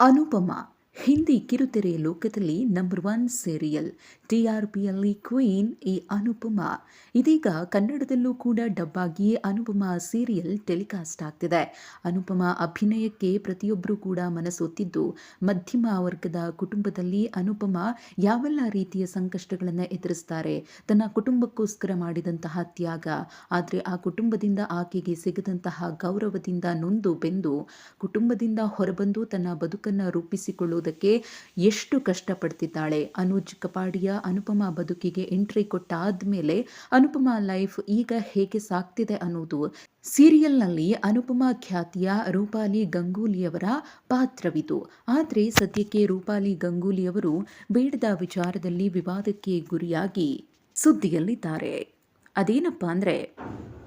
ಅನುಪಮ ಹಿಂದಿ ಕಿರುತೆರೆ ಲೋಕದಲ್ಲಿ number one serial ಟಿಆರ್ಪಿಯಲ್ಲಿ ಕ್ವೀನ್ ಈ ಅನುಪಮ. ಇದೀಗ ಕನ್ನಡದಲ್ಲೂ ಕೂಡ ಡಬ್ಬಾಗಿ ಅನುಪಮ ಸೀರಿಯಲ್ ಟೆಲಿಕಾಸ್ಟ್ ಆಗ್ತಿದೆ. ಅನುಪಮ ಅಭಿನಯಕ್ಕೆ ಪ್ರತಿಯೊಬ್ಬರೂ ಕೂಡ ಮನಸೊತ್ತಿದ್ದು ಮಧ್ಯಮ ವರ್ಗದ ಕುಟುಂಬದಲ್ಲಿ ಅನುಪಮ ಯಾವೆಲ್ಲ ರೀತಿಯ ಸಂಕಷ್ಟಗಳನ್ನು ಎದುರಿಸ್ತಾರೆ, ತನ್ನ ಕುಟುಂಬಕ್ಕೋಸ್ಕರ ಮಾಡಿದಂತಹ ತ್ಯಾಗ, ಆದರೆ ಆ ಕುಟುಂಬದಿಂದ ಆಕೆಗೆ ಸಿಗದಂತಹ ಗೌರವದಿಂದ ನೊಂದು ಬೆಂದು, ಕುಟುಂಬದಿಂದ ಹೊರಬಂದು ತನ್ನ ಬದುಕನ್ನು ರೂಪಿಸಿಕೊಳ್ಳುವುದಕ್ಕೆ ಎಷ್ಟು ಕಷ್ಟಪಡ್ತಿದ್ದಾಳೆ. ಅನುಜ್ ಕಪಾಡಿಯ ಅನುಪಮ ಬದುಕಿಗೆ ಎಂಟ್ರಿ ಕೊಟ್ಟಾದ್ಮೇಲೆ ಅನುಪಮ ಲೈಫ್ ಈಗ ಹೇಗೆ ಸಾಗ್ತಿದೆ ಅನ್ನೋದು ಸೀರಿಯಲ್ನಲ್ಲಿ ಅನುಪಮ ಖ್ಯಾತಿಯ ರೂಪಾಲಿ ಗಂಗೂಲಿಯವರ ಪಾತ್ರವಿದು. ಆದರೆ ಸದ್ಯಕ್ಕೆ ರೂಪಾಲಿ ಗಂಗೂಲಿಯವರು ಬೇಡದ ವಿಚಾರದಲ್ಲಿ ವಿವಾದಕ್ಕೆ ಗುರಿಯಾಗಿ ಸುದ್ದಿಯಲ್ಲಿದ್ದಾರೆ. ಅದೇನಪ್ಪ ಅಂದರೆ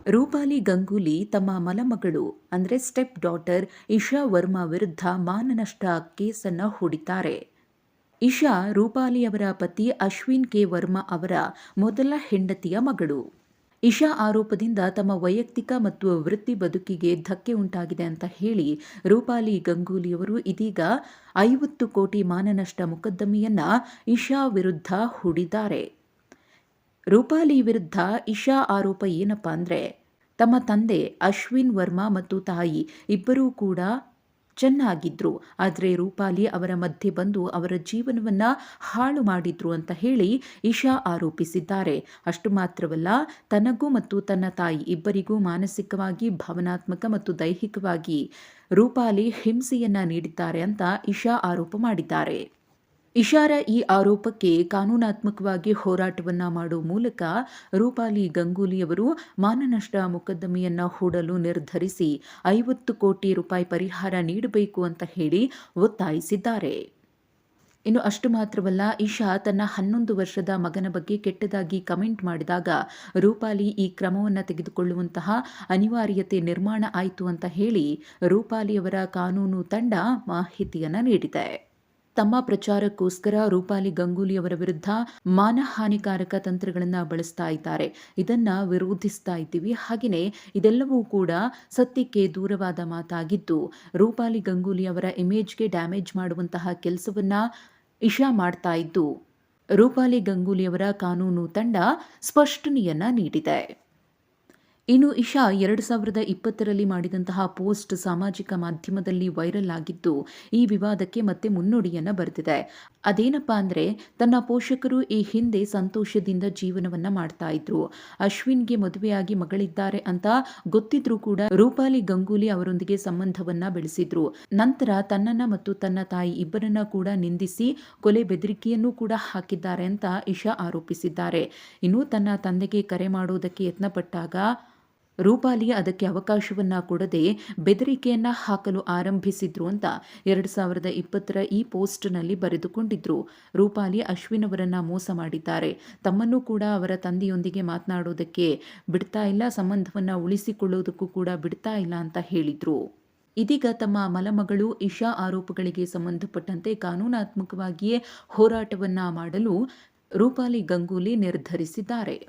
ರೂಪಾಲಿ ಗಂಗೂಲಿ ತಮ್ಮ ಮಲಮಗಳು, ಅಂದರೆ ಸ್ಟೆಪ್ ಡಾಟರ್ ಇಶಾ ವರ್ಮಾ ವಿರುದ್ಧ ಮಾನನಷ್ಟ ಕೇಸನ್ನು ಹೂಡಿದ್ದಾರೆ. ಇಶಾ ರೂಪಾಲಿ ಅವರ ಪತಿ ಅಶ್ವಿನ್ ಕೆ ವರ್ಮಾ ಅವರ ಮೊದಲ ಹೆಂಡತಿಯ ಮಗಳು. ಇಶಾ ಆರೋಪದಿಂದ ತಮ್ಮ ವೈಯಕ್ತಿಕ ಮತ್ತು ವೃತ್ತಿ ಬದುಕಿಗೆ ಧಕ್ಕೆ ಉಂಟಾಗಿದೆ ಅಂತ ಹೇಳಿ ರೂಪಾಲಿ ಗಂಗೂಲಿಯವರು ಇದೀಗ ಐವತ್ತು ಕೋಟಿ ಮಾನನಷ್ಟ ಮೊಕದ್ದಮೆಯನ್ನ ಇಶಾ ವಿರುದ್ಧ ಹೂಡಿದ್ದಾರೆ. ರೂಪಾಲಿ ವಿರುದ್ಧ ಇಶಾ ಆರೋಪ ಏನಪ್ಪ ಅಂದರೆ, ತಮ್ಮ ತಂದೆ ಅಶ್ವಿನ್ ವರ್ಮಾ ಮತ್ತು ತಾಯಿ ಇಬ್ಬರೂ ಕೂಡ ಚೆನ್ನಾಗಿದ್ರು. ಆದರೆ ರೂಪಾಲಿ ಅವರ ಮಧ್ಯೆ ಬಂದು ಅವರ ಜೀವನವನ್ನ ಹಾಳು ಮಾಡಿದ್ರು ಅಂತ ಹೇಳಿ ಇಶಾ ಆರೋಪಿಸಿದ್ದಾರೆ. ಅಷ್ಟು ಮಾತ್ರವಲ್ಲ, ತನಗೂ ಮತ್ತು ತನ್ನ ತಾಯಿ ಇಬ್ಬರಿಗೂ ಮಾನಸಿಕವಾಗಿ, ಭಾವನಾತ್ಮಕ ಮತ್ತು ದೈಹಿಕವಾಗಿ ರೂಪಾಲಿ ಹಿಂಸೆಯನ್ನ ನೀಡಿದ್ದಾರೆ ಅಂತ ಇಶಾ ಆರೋಪ ಮಾಡಿದ್ದಾರೆ. ಇಶಾರ ಈ ಆರೋಪಕ್ಕೆ ಕಾನೂನಾತ್ಮಕವಾಗಿ ಹೋರಾಟವನ್ನ ಮಾಡುವ ಮೂಲಕ ರೂಪಾಲಿ ಗಂಗೂಲಿಯವರು ಮಾನನಷ್ಟ ಮೊಕದ್ದಮೆಯನ್ನ ಹೂಡಲು ನಿರ್ಧರಿಸಿ ಐವತ್ತು ಕೋಟಿ ರೂಪಾಯಿ ಪರಿಹಾರ ನೀಡಬೇಕು ಅಂತ ಹೇಳಿ ಒತ್ತಾಯಿಸಿದ್ದಾರೆ. ಇನ್ನು ಅಷ್ಟು ಮಾತ್ರವಲ್ಲ, ಇಶಾ ತನ್ನ ಹನ್ನೊಂದು ವರ್ಷದ ಮಗನ ಬಗ್ಗೆ ಕೆಟ್ಟದಾಗಿ ಕಮೆಂಟ್ ಮಾಡಿದಾಗ ರೂಪಾಲಿ ಈ ಕ್ರಮವನ್ನು ತೆಗೆದುಕೊಳ್ಳುವಂತಹ ಅನಿವಾರ್ಯತೆ ನಿರ್ಮಾಣ ಆಯಿತು ಅಂತ ಹೇಳಿ ರೂಪಾಲಿಯವರ ಕಾನೂನು ತಂಡ ಮಾಹಿತಿಯನ್ನು ನೀಡಿದೆ. ತಮ್ಮ ಪ್ರಚಾರಕ್ಕೋಸ್ಕರ ರೂಪಾಲಿ ಗಂಗೂಲಿ ಅವರ ವಿರುದ್ಧ ಮಾನಹಾನಿಕಾರಕ ತಂತ್ರಗಳನ್ನು ಬಳಸ್ತಾ ಇದ್ದಾರೆ. ಇದನ್ನ ವಿರೋಧಿಸ್ತಾ ಇದ್ದೀವಿ. ಹಾಗೆಯೇ ಇದೆಲ್ಲವೂ ಕೂಡ ಸತ್ಯಕ್ಕೆ ದೂರವಾದ ಮಾತಾಗಿದ್ದು, ರೂಪಾಲಿ ಗಂಗೂಲಿ ಅವರ ಇಮೇಜ್ಗೆ ಡ್ಯಾಮೇಜ್ ಮಾಡುವಂತಹ ಕೆಲಸವನ್ನ ಇಶಾ ಮಾಡ್ತಾ ಇದ್ದು, ರೂಪಾಲಿ ಗಂಗೂಲಿಯವರ ಕಾನೂನು ತಂಡ ಸ್ಪಷ್ಟನೆಯನ್ನ ನೀಡಿದೆ. ಇನ್ನು ಇಶಾ ಎರಡು ಸಾವಿರದ ಇಪ್ಪತ್ತರಲ್ಲಿ ಮಾಡಿದಂತಹ ಪೋಸ್ಟ್ ಸಾಮಾಜಿಕ ಮಾಧ್ಯಮದಲ್ಲಿ ವೈರಲ್ ಆಗಿದ್ದು, ಈ ವಿವಾದಕ್ಕೆ ಮತ್ತೆ ಮುನ್ನುಡಿಯನ್ನು ಬರೆದಿದೆ. ಅದೇನಪ್ಪಾ ಅಂದರೆ, ತನ್ನ ಪೋಷಕರು ಈ ಹಿಂದೆ ಸಂತೋಷದಿಂದ ಜೀವನವನ್ನ ಮಾಡ್ತಾ ಇದ್ರು. ಅಶ್ವಿನ್ಗೆ ಮದುವೆಯಾಗಿ ಮಗಳಿದ್ದಾರೆ ಅಂತ ಗೊತ್ತಿದ್ರೂ ಕೂಡ ರೂಪಾಲಿ ಗಂಗೂಲಿ ಅವರೊಂದಿಗೆ ಸಂಬಂಧವನ್ನ ಬೆಳೆಸಿದ್ರು. ನಂತರ ತನ್ನನ್ನ ಮತ್ತು ತನ್ನ ತಾಯಿ ಇಬ್ಬರನ್ನ ಕೂಡ ನಿಂದಿಸಿ ಕೊಲೆ ಬೆದರಿಕೆಯನ್ನು ಕೂಡ ಹಾಕಿದ್ದಾರೆ ಅಂತ ಇಶಾ ಆರೋಪಿಸಿದ್ದಾರೆ. ಇನ್ನು ತನ್ನ ತಂದೆಗೆ ಕರೆ ಮಾಡುವುದಕ್ಕೆ ಯತ್ನಪಟ್ಟಾಗ ರೂಪಾಲಿ ಅದಕ್ಕೆ ಅವಕಾಶವನ್ನ ಕೊಡದೆ ಬೆದರಿಕೆಯನ್ನ ಹಾಕಲು ಆರಂಭಿಸಿದ್ರು ಅಂತ ಎರಡು ಸಾವಿರದ ಇಪ್ಪತ್ತರ ಈ ಪೋಸ್ಟ್ನಲ್ಲಿ ಬರೆದುಕೊಂಡಿದ್ರು. ರೂಪಾಲಿ ಅಶ್ವಿನ್ ಅವರನ್ನ ಮೋಸ ಮಾಡಿದ್ದಾರೆ. ತಮ್ಮನ್ನು ಕೂಡ ಅವರ ತಂದೆಯೊಂದಿಗೆ ಮಾತನಾಡೋದಕ್ಕೆ ಬಿಡ್ತಾ ಇಲ್ಲ, ಸಂಬಂಧವನ್ನ ಉಳಿಸಿಕೊಳ್ಳುವುದಕ್ಕೂ ಕೂಡ ಬಿಡ್ತಾ ಇಲ್ಲ ಅಂತ ಹೇಳಿದ್ರು. ಇದೀಗ ತಮ್ಮ ಮಲಮಗಳು ಇಶಾ ಆರೋಪಗಳಿಗೆ ಸಂಬಂಧಪಟ್ಟಂತೆ ಕಾನೂನಾತ್ಮಕವಾಗಿಯೇ ಹೋರಾಟವನ್ನ ಮಾಡಲು ರೂಪಾಲಿ ಗಂಗೂಲಿ ನಿರ್ಧರಿಸಿದ್ದಾರೆ.